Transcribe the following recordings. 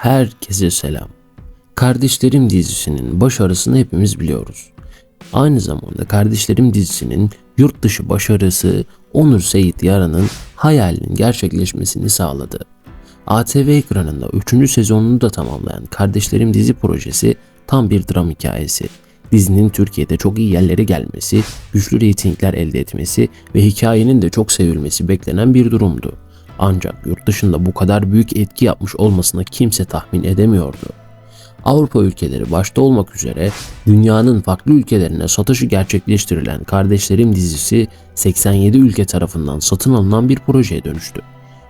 Herkese selam. Kardeşlerim dizisinin başarısını hepimiz biliyoruz. Aynı zamanda Kardeşlerim dizisinin yurt dışı başarısı Onur Seyit Yaran'ın hayalinin gerçekleşmesini sağladı. ATV ekranında 3. sezonunu da tamamlayan Kardeşlerim dizi projesi tam bir dram hikayesi. Dizinin Türkiye'de çok iyi yerlere gelmesi, güçlü reytingler elde etmesi ve hikayenin de çok sevilmesi beklenen bir durumdu. Ancak yurt dışında bu kadar büyük etki yapmış olmasını kimse tahmin edemiyordu. Avrupa ülkeleri başta olmak üzere dünyanın farklı ülkelerine satışı gerçekleştirilen Kardeşlerim dizisi 87 ülke tarafından satın alınan bir projeye dönüştü.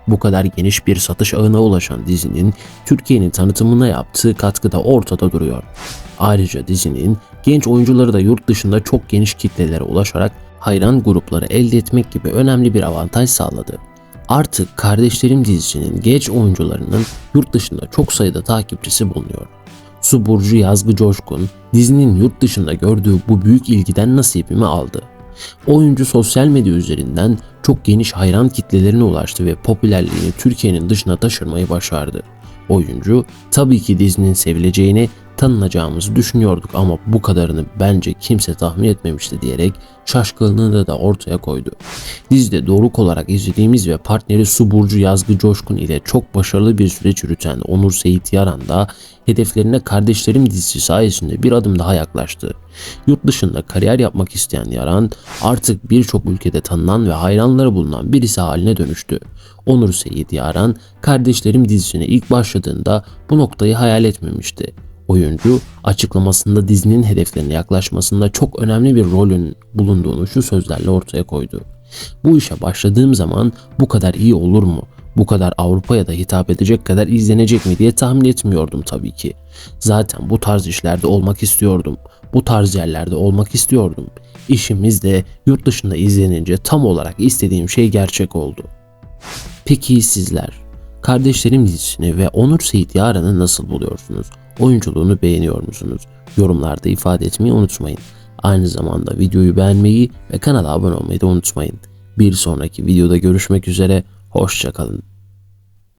Bu kadar geniş bir satış ağına ulaşan dizinin Türkiye'nin tanıtımına yaptığı katkı da ortada duruyor. Ayrıca dizinin genç oyuncuları da yurt dışında çok geniş kitlelere ulaşarak hayran grupları elde etmek gibi önemli bir avantaj sağladı. Artık Kardeşlerim dizisinin genç oyuncularının yurt dışında çok sayıda takipçisi bulunuyor. Su Burcu Yazgı Coşkun dizinin yurt dışında gördüğü bu büyük ilgiden nasibimi aldı. Oyuncu sosyal medya üzerinden çok geniş hayran kitlelerine ulaştı ve popülerliğini Türkiye'nin dışına taşırmayı başardı. Oyuncu tabii ki dizinin sevileceğini, tanınacağımızı düşünüyorduk ama bu kadarını bence kimse tahmin etmemişti diyerek şaşkınlığını da ortaya koydu. Dizide doruk olarak izlediğimiz ve partneri Su Burcu Yazgı Coşkun ile çok başarılı bir süreç yürüten Onur Seyit Yaran da hedeflerine Kardeşlerim dizisi sayesinde bir adım daha yaklaştı. Yurt dışında kariyer yapmak isteyen Yaran artık birçok ülkede tanınan ve hayranları bulunan birisi haline dönüştü. Onur Seyit Yaran Kardeşlerim dizisine ilk başladığında bu noktayı hayal etmemişti. Oyuncu açıklamasında dizinin hedeflerine yaklaşmasında çok önemli bir rolün bulunduğunu şu sözlerle ortaya koydu. Bu işe başladığım zaman bu kadar iyi olur mu? Bu kadar Avrupa'ya da hitap edecek kadar izlenecek mi diye tahmin etmiyordum tabii ki. Zaten bu tarz işlerde olmak istiyordum. Bu tarz yerlerde olmak istiyordum. İşimiz de yurt dışında izlenince tam olarak istediğim şey gerçek oldu. Peki sizler? Kardeşlerim dizisini ve Onur Seyit Yaran'ı nasıl buluyorsunuz? Oyunculuğunu beğeniyor musunuz? Yorumlarda ifade etmeyi unutmayın. Aynı zamanda videoyu beğenmeyi ve kanala abone olmayı da unutmayın. Bir sonraki videoda görüşmek üzere, hoşçakalın.